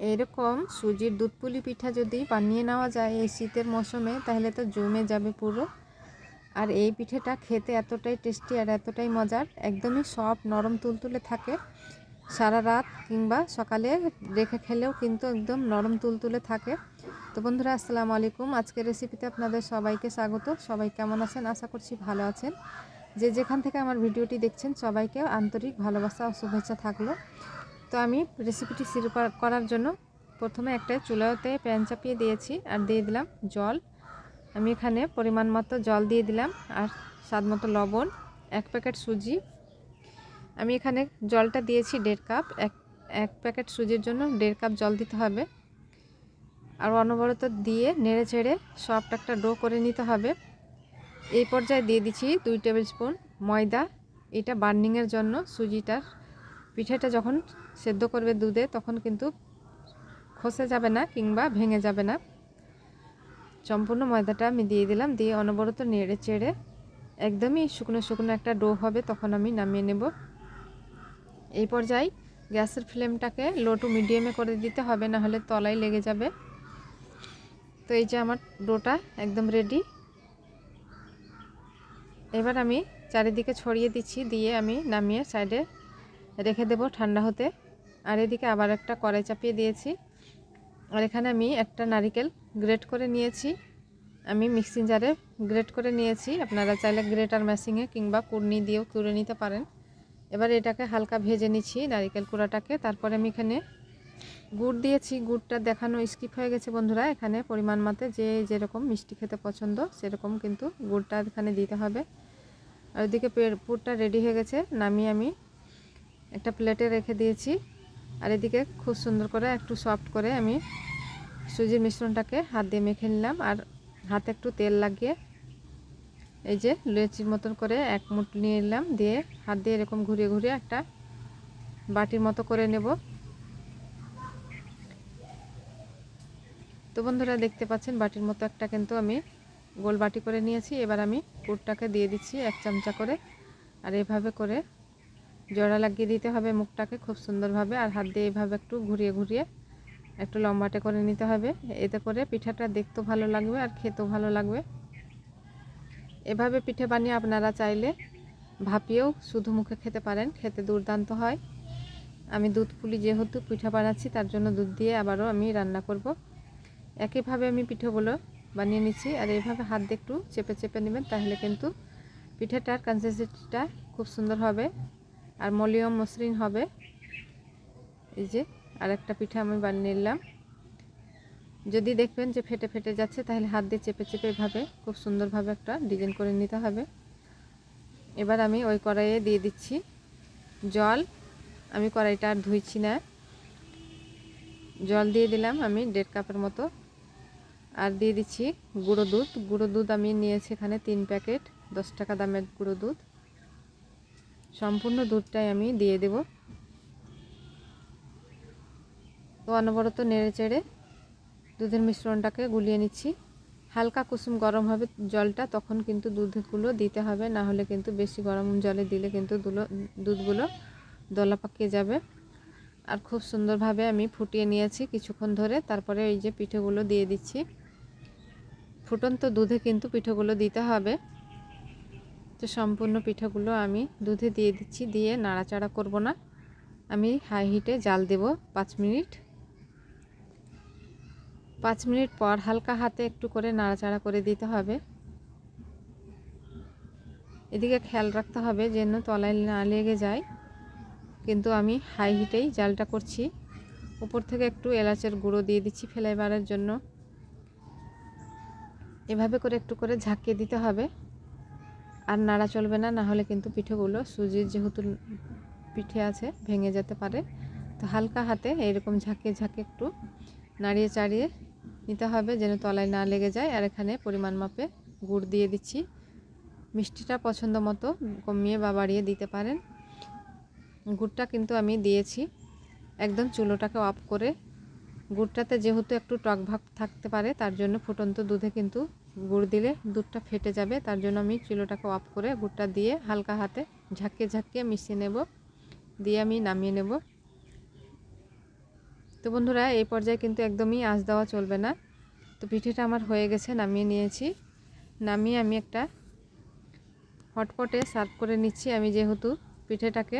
এরকম সুজির দুধ পুলি পিঠা যদি বানিয়ে নেওয়া যায় এই শীতের মৌসুমে, তাহলে তো জমে যাবে পুরো। আর এই পিঠেটা খেতে এতটাই টেস্টি আর এতটাই মজার, একদমই সব নরম, তুলতুলে থাকে। সারা রাত কিংবা সকালে রেখে খেলেও কিন্তু একদম নরম, তুলতুলে থাকে। তো বন্ধুরা, আসসালামু আলাইকুম। আজকের রেসিপিতে আপনাদের সবাইকে স্বাগত। সবাই কেমন আছেন? আশা করছি ভালো আছেন। যে যেখান থেকে আমার ভিডিওটি দেখছেন, সবাইকে আন্তরিক ভালোবাসা ও শুভেচ্ছা থাকল। তো আমি রেসিপিটি শুরু করার জন্য প্রথমে একটা চুলাতে প্যান চাপিয়ে দিয়েছি আর দিয়ে দিলাম জল। আমি এখানে পরিমাণ মতো জল দিয়ে দিলাম আর স্বাদ মতো লবণ, এক প্যাকেট সুজি। আমি এখানে জলটা দিয়েছি দেড় কাপ, এক এক প্যাকেট সুজির জন্য দেড় কাপ জল দিতে হবে। আর অনবরত দিয়ে নেড়ে ছেড়ে সফট একটা ডো করে নিতে হবে। এই পর্যায়ে দিয়ে দিচ্ছি দুই টেবিল স্পুন ময়দা। এটা বার্নিংয়ের জন্য সুজিটার পিঠাটা যখন সেদ্ধ করবে দুধে, তখন কিন্তু খসে যাবে না কিংবা ভেঙে যাবে না। সম্পূর্ণ ময়দাটা আমি দিয়ে দিলাম, দিয়ে অনবরত নেড়ে চেড়ে একদমই শুকনো শুকনো একটা ডো হবে, তখন আমি নামিয়ে নেব। এই পর্যায়ে গ্যাসের ফ্লেমটাকে লো টু মিডিয়ামে করে দিতে হবে, না হলে তলায় লেগে যাবে। তো এই যে আমার ডোটা একদম রেডি। এবার আমি চারিদিকে ছড়িয়ে দিচ্ছি, দিয়ে আমি নামিয়ে সাইডে রেখে দেব ঠান্ডা হতে। আর এদিকে আবার একটা কড়াই চাপিয়ে দিয়েছি। আর এখানে আমি একটা নারিকেল গ্রেট করে নিয়েছি। আমি মিক্সিং জারে গ্রেট করে নিয়েছি। আপনারা চাইলে গ্রেটার মেশিনে কিংবা কুড়নি দিয়েও কুড়ে নিতে পারেন। এবার এটাকে হালকা ভেজে নিচ্ছি নারিকেল কুড়াটাকে। তারপরে আমি এখানে গুড় দিয়েছি। গুড়টা দেখানো স্কিপ হয়ে গেছে বন্ধুরা। এখানে পরিমাণ মতে যে যেরকম মিষ্টি খেতে পছন্দ, সেরকম কিন্তু গুড়টা এখানে দিতে হবে। আর ওইদিকে পুরটা রেডি হয়ে গেছে। নামিয়ে আমি একটা প্লেটে রেখে দিয়েছি। আর এদিকে খুব সুন্দর করে একটু সফট করে আমি সুজির মিশ্রণটাকে হাত দিয়ে মেখে নিলাম আর হাতে একটু তেল লাগিয়ে এই যে লুচির মতন করে এক মুঠ নিয়ে নিলাম দিয়ে হাত দিয়ে এরকম ঘুরিয়ে ঘুরিয়ে একটা বাটির মতো করে নেব। তো বন্ধুরা দেখতে পাচ্ছেন বাটির মতো একটা কিন্তু আমি গোল বাটি করে নিয়েছি। এবার আমি পুরটাকে দিয়ে দিচ্ছি এক চামচা করে আর এভাবে করে জোড়া লাগিয়ে দিতে হবে মুখটাকে খুব সুন্দরভাবে আর হাত দিয়ে এইভাবে একটু ঘুরিয়ে ঘুরিয়ে একটু লম্বাটে করে নিতে হবে। এতে করে পিঠাটা দেখতেও ভালো লাগবে আর খেতেও ভালো লাগবে। এভাবে পিঠে বানিয়ে আপনারা চাইলে ভাপিয়েও শুধু মুখে খেতে পারেন, খেতে দুর্দান্ত হয়। আমি দুধ পুলি যেহেতু পিঠা বানাচ্ছি, তার জন্য দুধ দিয়ে আবারও আমি রান্না করব। একইভাবে আমি পিঠেগুলো বানিয়ে নিচ্ছি আর এইভাবে হাত দিয়ে একটু চেপে চেপে নেবেন, তাহলে কিন্তু পিঠাটার কনসিস্টেন্সিটা খুব সুন্দর হবে। আর মলিয়ম মসৃণ হবে। এই যে আর একটা পিঠা আমি বানিয়ে নিলাম। যদি দেখবেন যে ফেটে ফেটে যাচ্ছে, তাহলে হাত দিয়ে চেপে চেপে এভাবে, খুব সুন্দরভাবে একটা ডিজাইন করে নিতে হবে। এবার আমি ওই কড়াইয়ে দিয়ে দিচ্ছি জল। আমি কড়াইটা আর ধুইছি না। জল দিয়ে দিলাম আমি দেড় কাপের মতো। আর দিয়ে দিচ্ছি গুঁড়ো দুধ। গুঁড়ো দুধ আমি নিয়েছি এখানে তিন প্যাকেট, দশ টাকা দামের গুঁড়ো দুধ। সম্পূর্ণ দুধটাই আমি দিয়ে দেব। তো অনবরত নেড়ে চেড়ে দুধের মিশ্রণটাকে গুলিয়ে নিচ্ছি। হালকা কুসুম গরম হবে জলটা, তখন কিন্তু দুধগুলো দিতে হবে, না হলে কিন্তু বেশি গরম জলে দিলে কিন্তু দুলো দুধগুলো দলা পাকিয়ে যাবে। আর খুব সুন্দরভাবে আমি ফুটিয়ে নিয়েছি কিছুক্ষণ ধরে। তারপরে এই যে পিঠেগুলো দিয়ে দিচ্ছি। ফুটন্ত দুধে কিন্তু পিঠেগুলো দিতে হবে। তো সম্পূর্ণ পিঠাগুলো আমি দুধে দিয়ে দিচ্ছি, দিয়ে নাড়াচাড়া করব না। আমি হাই হিটে জাল দেব পাঁচ মিনিট। পাঁচ মিনিট পর হালকা হাতে একটু করে নাড়াচাড়া করে দিতে হবে। এদিকে খেয়াল রাখতে হবে যেন তলায় না লেগে যায়। কিন্তু আমি হাই হিটেই জালটা করছি। উপর থেকে একটু এলাচের গুঁড়ো দিয়ে দিচ্ছি ফ্লেভারের জন্য। এভাবে করে একটু করে ঝাঁকিয়ে দিতে হবে। আর নাড়া চলবে না না হলে কিন্তু পিঠেগুলো সুজির যেহেতু পিঠে আছে, ভেঙে যেতে পারে। তো হালকা হাতে এরকম ঝাঁকে ঝাঁকে একটু নাড়িয়ে চাড়িয়ে নিতে হবে যেন তলায় না লেগে যায়। আর এখানে পরিমাণ মাপে গুড় দিয়ে দিচ্ছি। মিষ্টিটা পছন্দ মতো কমিয়ে বা বাড়িয়ে দিতে পারেন। গুড়টা কিন্তু আমি দিয়েছি। একদম চুলোটাকে অফ করে। গুড়টাতে যেহেতু একটু টক ভাগ থাকতে পারে, তার জন্য ফুটন্ত দুধে কিন্তু গুড় দিলে দুধটা ফেটে যাবে, তার জন্য আমি চুলোটাকে অফ করে গুড়টা দিয়ে হালকা হাতে ঝাঁকিয়ে ঝাঁকিয়ে মিশিয়ে নেব। দিয়ে আমি নামিয়ে নেব। তো বন্ধুরা, এই পর্যায়ে কিন্তু একদমই আঁচ দেওয়া চলবে না। তো পিঠেটা আমার হয়ে গেছে, নামিয়ে নিয়েছি। নামিয়ে আমি একটা হটপটে সার্ভ করে নিচ্ছি। আমি যেহেতু পিঠেটাকে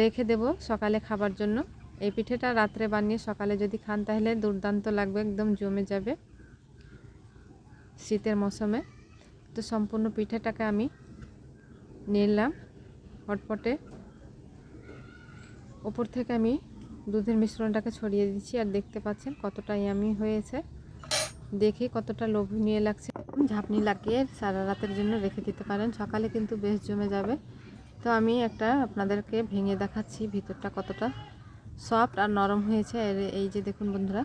রেখে দেব সকালে খাবার জন্য, এই পিঠেটা রাত্রে বানিয়ে সকালে যদি খান, তাহলে দুর্দান্ত লাগবে, একদম জমে যাবে। শীতের মৌসুমে। তো সম্পূর্ণ পিঠেটাকে আমি নিলাম হটপটে। ওপর থেকে আমি দুধের মিশ্রণটাকে ছড়িয়ে দিচ্ছি আর দেখতে পাচ্ছেন কতটা ইয়ামি হয়েছে। দেখে কতটা লোভনীয় লাগছে। ঝাপনি লাগিয়ে সারা রাতের জন্য রেখে দিতে পারেন, সকালে কিন্তু বেশ জমে যাবে। তো আমি একটা আপনাদেরকে ভেঙে দেখাচ্ছি ভিতরটা কতটা সফট আর নরম হয়েছে। এই যে দেখুন বন্ধুরা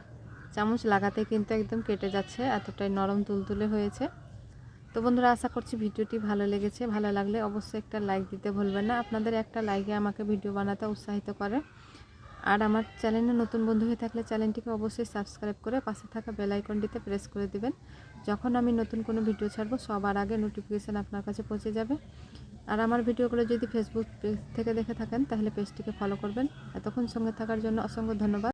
চামচ লাগাতে কিন্তু একদম কেটে যাচ্ছে, এতটাই নরম তুলতুলে হয়েছে। তো বন্ধুরা, আশা করছি ভিডিওটি ভালো লেগেছে। ভালো লাগলে অবশ্যই একটা লাইক দিতে ভুলবেন না। আপনাদের একটা লাইকে আমাকে ভিডিও বানাতে উৎসাহিত করে। আর আমার চ্যানেলে নতুন বন্ধু হয়ে থাকলে চ্যানেলটিকে অবশ্যই সাবস্ক্রাইব করে পাশে থাকা বেল আইকনটিতে প্রেস করে দিবেন। যখন আমি নতুন কোনো ভিডিও ছাড়বো, সবার আগে নোটিফিকেশান আপনার কাছে পৌঁছে যাবে। আর আমার ভিডিওগুলো যদি ফেসবুক পেজ থেকে দেখে থাকেন, তাহলে পেজটিকে ফলো করবেন। এতক্ষণ সঙ্গে থাকার জন্য অসংখ্য ধন্যবাদ।